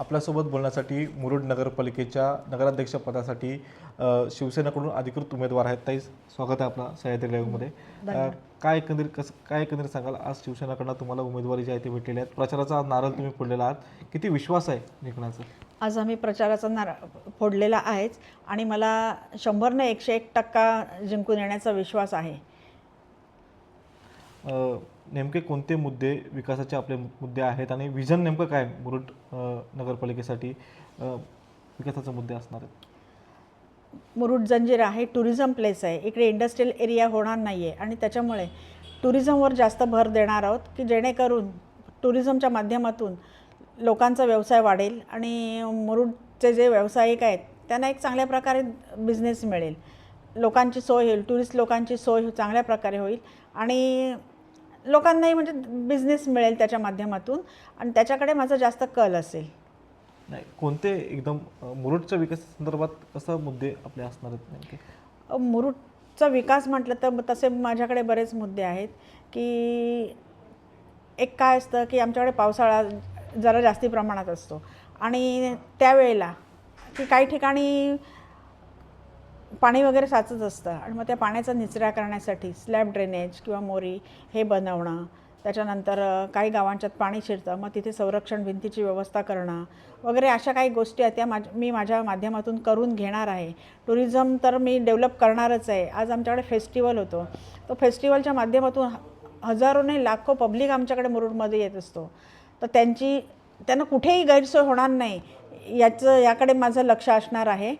आपल्यासोबत बोलण्यासाठी मुरुड नगरपालिकेच्या नगराध्यक्ष पदासाठी अ, शिवसेनेकडून अधिकृत उमेदवार आहेत. ताई स्वागत आहे आपला सह्याद्री लाईव्हमध्ये. काय एकंदरीत कसं काय एकंदरीत सांगाल? आज शिवसेनेकडनं तुम्हाला उमेदवारी जी आहे ते भेटलेली आहेत प्रचाराचा नारळ तुम्ही फोडलेला आहात. किती विश्वास आहे जिंकण्याचा आज आम्ही प्रचाराचा नारा फोडलेला आहेच आणि मला शंभरने एकशे एक टक्का जिंकून येण्याचा विश्वास आहे. नेमके कोणते मुद्दे विकासाचे आपले मुद्दे आहेत आणि विजन नेमकं काय मुरुड नगरपालिकेसाठी विकासाचा विकासाचे मुद्दे असणार आहेत? मुरुड जंजीर आहे टुरिझम प्लेस आहे. इकडे इंडस्ट्रियल एरिया होणार नाही आहे आणि त्याच्यामुळे टुरिझमवर जास्त भर देणार आहोत की जेणेकरून टुरिझमच्या माध्यमातून लोकांचा व्यवसाय वाढेल आणि मुरुडचे जे व्यावसायिक आहेत त्यांना एक चांगल्या प्रकारे बिझनेस मिळेल. लोकांची सोय होईल टुरिस्ट लोकांची सोय चांगल्या प्रकारे होईल आणि लोकांनाही म्हणजे बिझनेस मिळेल त्याच्या माध्यमातून आणि त्याच्याकडे माझा जास्त कल असेल. नाही कोणते एकदम अ, मुरुडच्या विकासासंदर्भात कसं मुद्दे आपले असणार आहेत नेमके? अ, मुरुडचा विकास म्हटलं तर तसे माझ्याकडे बरेच मुद्दे आहेत की एक काय असतं की आमच्याकडे पावसाळा जरा जास्ती प्रमाणात असतो आणि त्यावेळेला की काही ठिकाणी पाणी वगैरे साचत असतं आणि मग त्या पाण्याचा निचरा करण्यासाठी स्लॅब ड्रेनेज किंवा मोरी हे बनवणं त्याच्यानंतर काही गावांच्यात पाणी शिरतं मग तिथे संरक्षण भिंतीची व्यवस्था करणं वगैरे अशा काही गोष्टी आहेत त्या माझ मी माझ्या माध्यमातून करून घेणार आहे. टुरिझम तर मी डेव्हलप करणारच आहे. आज आमच्याकडे फेस्टिवल होतो. तो फेस्टिवलच्या माध्यमातून ह- लाखो पब्लिक आमच्याकडे मुरुडमध्ये येत असतो. तर त्यांची त्यांना कुठेही गैरसोय होणार नाही याचं याकडे माझं लक्ष असणार आहे.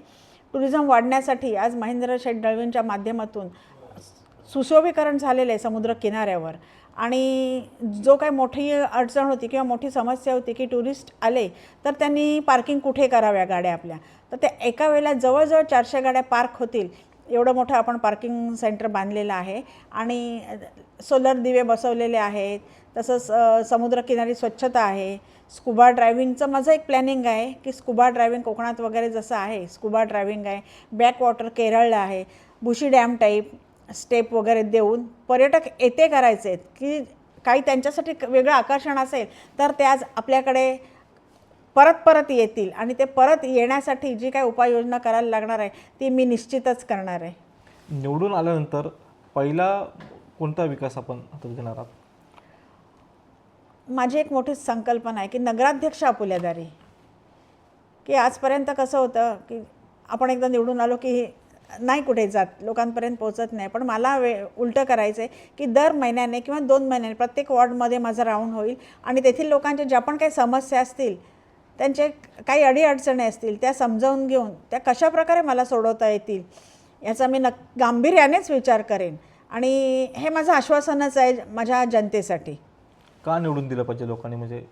टुरिझम वाढण्यासाठी आज महेंद्र शेठ दळवींच्या माध्यमातून सुशोभीकरण झालेलं आहे समुद्र किनाऱ्यावर. आणि जो काही मोठी अडचण होती किंवा मोठी समस्या होती की टुरिस्ट आले तर त्यांनी पार्किंग कुठे कराव्या गाड्या आपल्या? तर त्या एका वेळेला जवळजवळ चारशे गाड्या पार्क होतील. एवढं मोठं आपण पार्किंग सेंटर बांधलेलं आहे. आणि सोलर दिवे बसवलेले आहेत. तसंच समुद्रकिनारी स्वच्छता आहे. स्कुबा ड्रायव्हिंगचं माझं एक प्लॅनिंग आहे की स्कुबा ड्रायव्हिंग कोकणात वगैरे जसं आहे स्कुबा ड्रायव्हिंग आहे. बॅकवॉटर केरळला आहे. बुशी डॅम टाईप स्टेप वगैरे देऊन पर्यटक येते करायचे आहेत की काही त्यांच्यासाठी वेगळं आकर्षण असेल तर ते आज आपल्याकडे परत परत येतील आणि ते परत येण्यासाठी जी काही उपाययोजना करायला लागणार आहे ती मी निश्चितच करणार आहे. निवडून आल्यानंतर पहिला कोणता विकास आपण हातात घेणार आहात? माझी एक मोठी संकल्पना आहे की नगराध्यक्ष अपुल्यादारी की आजपर्यंत कसं होतं की आपण एकदा निवडून आलो की नाही कुठे जात लोकांपर्यंत पोहोचत नाही. पण मला वे उलटं करायचं आहे की दर महिन्याने किंवा दोन महिन्याने प्रत्येक वॉर्डमध्ये माझं राऊंड होईल आणि तेथील लोकांच्या ज्या पण काही समस्या असतील त्यांचे काही अडीअडचणी असतील त्या समजावून घेऊन त्या कशाप्रकारे मला सोडवता येतील याचा मी नक गांभीर्यानेच विचार करेन. आणि हे माझं आश्वासनच आहे माझ्या जनतेसाठी. का निवडून दिलं पाहिजे लोकांनी? म्हणजे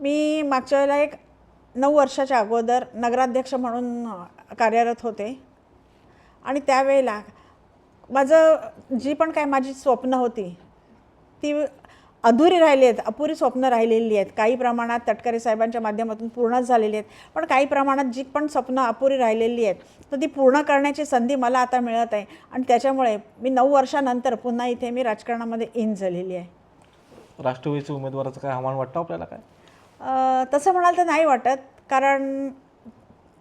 मी मागच्या वेळेला एक नऊ वर्षाच्या अगोदर नगराध्यक्ष म्हणून कार्यरत होते. आणि त्यावेळेला माझं जी पण काय माझी स्वप्न होती ती अधुरी राहिली आहेत अपुरी स्वप्न राहिलेली आहेत. काही प्रमाणात तटकरे साहेबांच्या माध्यमातून पूर्णच झालेली आहेत. पण काही प्रमाणात जी पण स्वप्न अपुरी राहिलेली आहेत तर ती पूर्ण करण्याची संधी मला आता मिळत आहे. आणि त्याच्यामुळे मी नऊ वर्षानंतर पुन्हा इथे मी राजकारणामध्ये इन झालेली आहे. राष्ट्रवादीच्या उमेदवाराचं काय आव्हान वाटतं आपल्याला काय? तसं म्हणाल तर नाही वाटत. कारण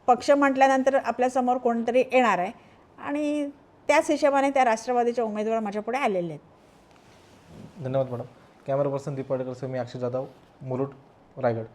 पक्ष म्हटल्यानंतर आपल्यासमोर कोणतरी येणार आहे. आणि त्याच हिशोबाने त्या राष्ट्रवादीच्या उमेदवार माझ्यापुढे आलेले आहेत. धन्यवाद मॅडम. कॅमेरा पर्सन दीपाडेकर मी अक्षय जाधव मुरुड रायगड.